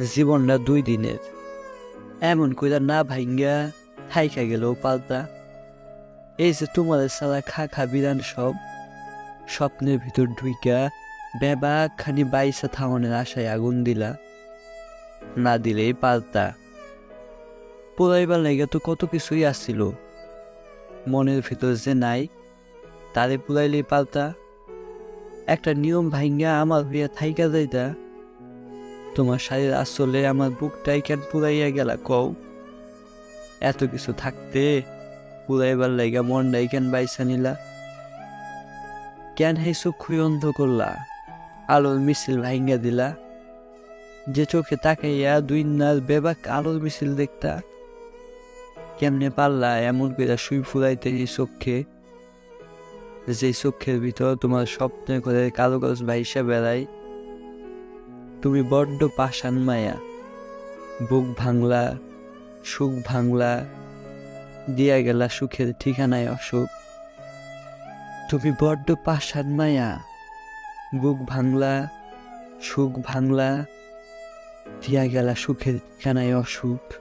জীবনটা দুই দিনের। এমন কইরা না ভাঙ্গা থাইকা গেল পাল্টা। এই যে তোমাদের সালা খা খা বিরান সব, স্বপ্নের ভিতর ঢুইকা বেবাক খানি বাইসা থামনের আশায় আগুন দিলা। না দিলেই পাল্টা। পোলাইবার লেগে তো কত কিছুই আসছিল মনের ভিতর যে নাই, তারে পুরাইলেই পাল্টা। একটা নিয়ম ভাঙ্গা আমার হইয়া থাইকা যাইতা। তোমার শাড়ির আসলে আমার বুকটাই কেন পুরাইয়া গেলা কও? এত কিছু থাকতে পুরাইবার লাইগা মনটাই কেন বাইসা নিলা? কেন হে চক্ষুই অন্ধ করলা? আলোর মিছিল ভাঙ্গা দিলা? যে চোখে তাকাইয়া দুই নার বেবাক আলোর মিছিল দেখতা? কেমনে পারলা এমন করে শুই ফুরাইতে এই চোখে? যে চোখের ভিতর তোমার স্বপ্নে করে কাগজ ভাইসা বেড়ায় তুমি বড্ড পাষাণ মায়া। বুক ভাঙলা, সুখ ভাঙলা, দিয়া গেলা সুখের ঠিকানায় অসুখ। তুমি বড্ড পাষাণ মায়া। বুক ভাঙলা, সুখ ভাঙলা, দিয়া গেলা সুখের ঠিকানায় অসুখ।